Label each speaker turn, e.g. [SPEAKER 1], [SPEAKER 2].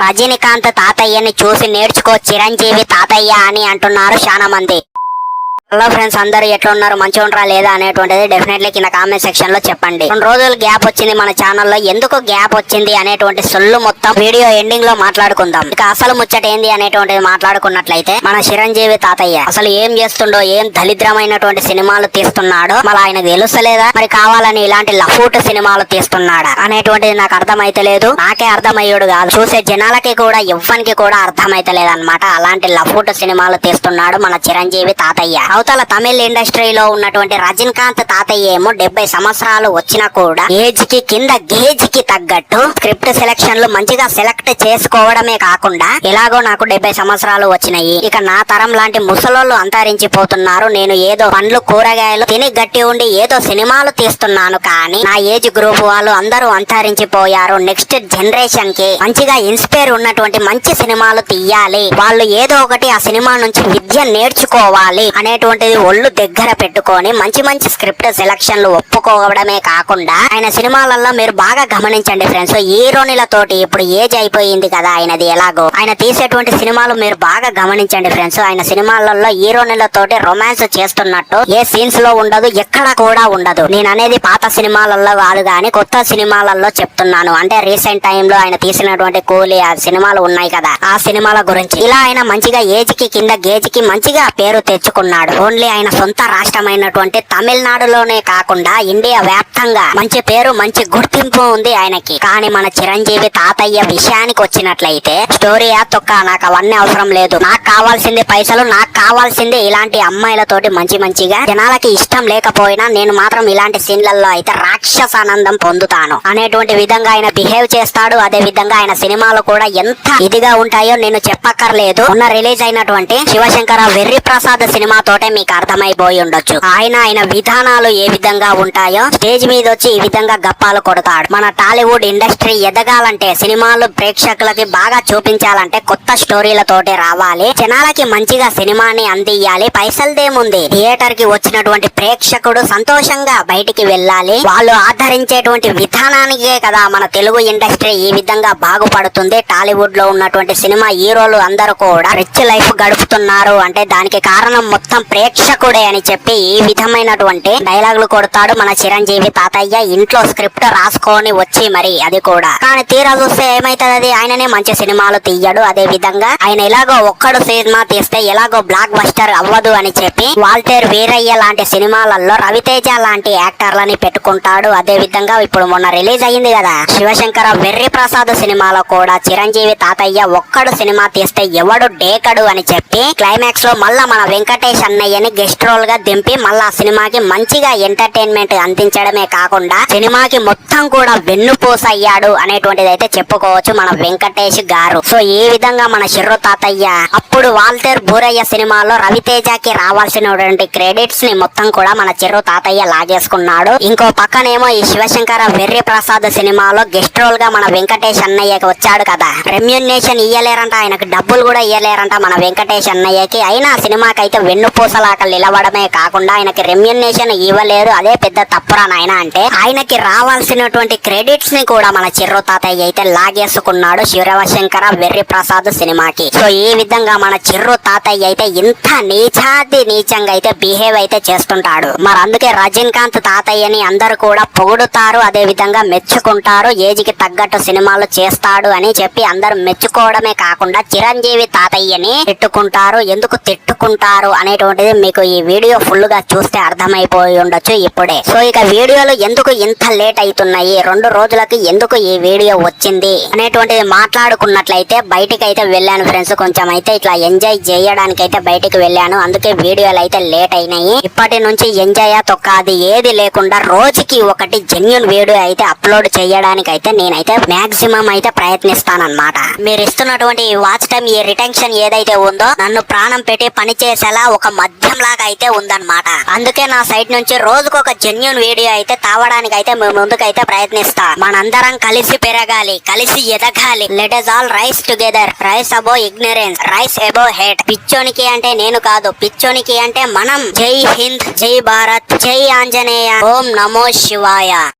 [SPEAKER 1] రజనీకాంత్ తాతయ్యని చూసి నేర్చుకో చిరంజీవి తాతయ్య అని అంటున్నారు చాలా మంది హలో ఫ్రెండ్స్ అందరు ఎట్లా ఉన్నారు మంచిగా ఉంటారా లేదా అనేటువంటిది డెఫినెట్లీ కింద కామెంట్ సెక్షన్లో చెప్పండి. రెండు రోజులు గ్యాప్ వచ్చింది మన ఛానల్లో ఎందుకు గ్యాప్ వచ్చింది అనేటువంటి సొల్లు మొత్తం వీడియో ఎండింగ్లో మాట్లాడుకుందాం. ఇక అసలు ముచ్చట ఏంది అనేటువంటిది మాట్లాడుకున్నట్లయితే మన చిరంజీవి తాతయ్య అసలు ఏం చేస్తుండో ఏం దరిద్రమైనటువంటి సినిమాలు తీస్తున్నాడో మరి ఆయనకు తెలుస్తలేదా? మరి కావాలని ఇలాంటి లఫూట్ సినిమాలు తీస్తున్నాడా అనేటువంటిది నాకు అర్థమైతలేదు నాకే అర్థమయ్యాడు కాదు. చూసే జనాలకి కూడా ఎవ్వనికి కూడా అర్థమైతలేదు అనమాట అలాంటి లఫూట్ సినిమాలు తీస్తున్నాడు మన చిరంజీవి తాతయ్య. అవతల తమిళ ఇండస్ట్రీలో ఉన్నటువంటి రజనీకాంత్ తాతయ్య ఏమో డెబ్బై సంవత్సరాలు వచ్చినా కూడా ఏజ్కి కింద గేజ్కి తగ్గట్టు స్క్రిప్ట్ సెలక్షన్లు మంచిగా సెలెక్ట్ చేసుకోవడమే కాకుండా ఎలాగో నాకు డెబ్బై సంవత్సరాలు వచ్చినాయి. ఇక నా తరం లాంటి ముసలోళ్ళు అంతరించిపోతున్నారు. నేను ఏదో పండ్లు కూరగాయలు తిని గట్టి ఉండి ఏదో సినిమాలు తీస్తున్నాను కానీ నా ఏజ్ గ్రూప్ వాళ్ళు అందరూ అంతరించిపోయారు. నెక్స్ట్ జనరేషన్కి మంచిగా ఇన్స్పైర్ ఉన్నటువంటి మంచి సినిమాలు తీయాలి. వాళ్ళు ఏదో ఒకటి ఆ సినిమా నుంచి విద్య నేర్చుకోవాలి అనేటువంటిది ఒళ్ళు దగ్గర పెట్టుకొని మంచి మంచి స్క్రిప్ట్ సెలక్షన్లు ఒప్పుకోవడమే కాకుండా ఆయన సినిమాలలో మీరు బాగా గమనించండి ఫ్రెండ్స్ హీరోనిలతోటి ఇప్పుడు ఏజ్ అయిపోయింది కదా ఆయనది ఎలాగో. ఆయన తీసేటువంటి సినిమాలు మీరు బాగా గమనించండి ఫ్రెండ్స్ ఆయన సినిమాలలో హీరోనిలతోటి రొమాన్స్ చేస్తున్నట్టు ఏ సీన్స్లో ఉండదు ఎక్కడ కూడా ఉండదు. నేను అనేది పాత సినిమాలలో కాదు గాని కొత్త సినిమాలలో చెప్తున్నాను. అంటే రీసెంట్ టైంలో ఆయన తీసినటువంటి కూలీ ఆ సినిమాలు ఉన్నాయి కదా ఆ సినిమాల గురించి. ఇలా ఆయన మంచిగా ఏజ్కి కింద గేజ్కి మంచిగా పేరు తెచ్చుకున్నాడు. ఓన్లీ ఆయన సొంత రాష్ట్రమైనటువంటి తమిళనాడులోనే కాకుండా ఇండియా వ్యాప్తంగా మంచి పేరు మంచి గుర్తింపు ఉంది ఆయనకి. కానీ మన చిరంజీవి తాతయ్య విషయానికి వచ్చినట్లయితే స్టోరీ తొక్క నాకు అవన్నీ అవసరం లేదు. నాకు కావాల్సింది పైసలు నాకు కావాల్సింది ఇలాంటి అమ్మాయిలతోటి మంచి మంచిగా. జనాలకి ఇష్టం లేకపోయినా నేను మాత్రం ఇలాంటి సీన్లలో అయితే రాక్షస ఆనందం పొందుతాను. అనేటువంటి విధంగా ఆయన బిహేవ్ చేస్తాడు. అదే విధంగా ఆయన సినిమాలు కూడా ఎంత ఇదిగా ఉంటాయో నేను చెప్పక్కర్లేదు. మొన్న రిలీజ్ అయినటువంటి శివశంకర వెర్రి ప్రసాద్ సినిమాతోటే మీకు అర్థమైపోయి ఉండొచ్చు. ఆయన ఆయన విధానాలు ఏ విధంగా ఉంటాయో స్టేజ్ మీద వచ్చి ఈ విధంగా గప్పాలు కొడతాడు. మన టాలీవుడ్ ఇండస్ట్రీ ఎదగాలంటే సినిమాలు ప్రేక్షకులకి బాగా చూపించాలంటే కొత్త స్టోరీలతోటి రావాలి. జనాలకి మంచిగా సినిమాని అందియ్యాలి. పైసలదేముంది థియేటర్కి వచ్చినటువంటి ప్రేక్షకుడు సంతోషంగా బయటికి వెళ్ళాలి. వాళ్ళు ఆదరించేటువంటి విధానానికే కదా మన తెలుగు ఇండస్ట్రీ ఈ విధంగా బాగుపడుతుంది. టాలీవుడ్లో ఉన్నటువంటి సినిమా హీరోలు అందరూ కూడా రిచ్ లైఫ్ గడుపుతున్నారు. అంటే దానికి కారణం మొత్తం ప్రేక్షకుడే అని చెప్పి ఈ విధమైనటువంటి డైలాగులు కొడతాడు మన చిరంజీవి తాతయ్య. ఇంట్లో స్క్రిప్ట్ రాసుకొని వచ్చి మరి అది కూడా. కానీ తీరా చూస్తే ఏమైతుంది అది ఆయననే మంచి సినిమాలు తీయడు. అదే విధంగా ఆయన ఎలాగో ఒక్కడు సినిమా తీస్తే ఎలాగో బ్లాక్ బస్టర్ అవ్వదు అని చెప్పి వాల్టేర్ వీరయ్య లాంటి సినిమాలలో రవితేజ లాంటి యాక్టర్లని పెట్టుకుంటాడు. అదే విధంగా ఇప్పుడు మొన్న రిలీజ్ అయ్యింది కదా శివశంకర వెర్రి ప్రసాద్ సినిమాలో కూడా చిరంజీవి తాతయ్య ఒక్కడు సినిమా తీస్తే ఎవడు డేకడు అని చెప్పి క్లైమాక్స్లో మళ్ళా మన వెంకటేష్ అన్నయ్యని గెస్ట్ రోల్గా దింపి మళ్ళా ఆ సినిమాకి మంచిగా ఎంటర్టైన్మెంట్ అందించడమే కాకుండా సినిమాకి మొత్తం కూడా వెన్నుపూస అయ్యాడు అనేటువంటిది అయితే చెప్పుకోవచ్చు మన వెంకటేష్ గారు. సో ఈ విధంగా మన శిర్రు తాతయ్య అప్పుడు వాల్టర్ బూరయ్య సినిమాలో రవితేజకి రావాల్సినటువంటి క్రెడిట్స్ని మొత్తం కూడా మన చిర్రు తాతయ్య లాగేసుకున్నాడు. ఇంకో పక్కనేమో ఈ శివశంకర వెర్రి ప్రసాద్ సినిమాలో గెస్ట్ రోల్గా మన వెంకటేష్ అన్నయ్యకి వచ్చాడు కదా. రెమ్యునేషన్ ఇయ్యలేరంట ఆయనకు డబ్బులు కూడా ఇయ్యలేరంట మన వెంకటేష్ అన్నయ్యకి. అయినా ఆ సినిమాకి అయితే నిలవడమే కాకుండా ఆయనకి రెమ్యునేషన్ ఇవ్వలేదు. అదే పెద్ద తప్పురా నాయన అంటే ఆయనకి రావాల్సినటువంటి క్రెడిట్స్ని కూడా మన చిర్రు తాతయ్య అయితే లాగేసుకున్నాడు శివశంకర వెర్రి ప్రసాద్ సినిమాకి. సో ఈ విధంగా మన చిర్రు తాతయ్య అయితే ఇంత నీచాది నీచంగా అయితే బిహేవ్ అయితే చేస్తుంటాడు. మరి అందుకే రజనీకాంత్ తాతయ్యని అందరూ కూడా పొగుడుతారు. అదే విధంగా మెచ్చుకుంటారు. ఏజ్కి తగ్గట్టు సినిమాలు చేస్తాడు అని చెప్పి అందరూ మెచ్చుకోవడమే కాకుండా చిరంజీవి తాతయ్యని తిట్టుకుంటారు ఎందుకు తిట్టుకుంటారు అనేటువంటి అనేటువంటిది మీకు ఈ వీడియో ఫుల్గా చూస్తే అర్థమైపోయి ఉండొచ్చు ఇప్పుడే. సో ఇక వీడియోలు ఎందుకు ఇంత లేట్ అవుతున్నాయి రెండు రోజులకి ఎందుకు ఈ వీడియో వచ్చింది? అనేటువంటిది మాట్లాడుకున్నట్లయితే బయటికి అయితే వెళ్ళాను ఫ్రెండ్స్. కొంచెం అయితే ఇట్లా ఎంజాయ్ చేయడానికి అయితే బయటికి వెళ్ళాను. అందుకే వీడియోలు అయితే లేట్ అయినాయి. ఇప్పటి నుంచి ఎంజాయ్ తొక్క అది ఏది లేకుండా రోజుకి ఒకటి జెన్యున్ వీడియో అయితే అప్లోడ్ చేయడానికి అయితే నేనైతే మాక్సిమం అయితే ప్రయత్నిస్తానన్నమాట. మీరు ఇస్తున్నటువంటి వాచ్ టైం ఈ రిటెన్షన్ ఏదైతే ఉందో నన్ను ప్రాణం పెట్టి పని చేసేలా ఒక మద్యం లాగా అయితే ఉందన్నమాట. అందుకే నా సైడ్ నుంచి రోజుకు ఒక జెన్యున్ వీడియో అయితే తావడానికి అయితే మేము ముందుకైతే ప్రయత్నిస్తా. మనందరం కలిసి పెరగాలి కలిసి ఎదగాలి. Let us all rise together rise above ignorance rise above head పిచ్చోనికి అంటే నేను కాదు. పిచ్చోనికి అంటే మనం. జై హింద్ జై భారత్. జై ఆంజనేయ. ఓం నమో శివాయ.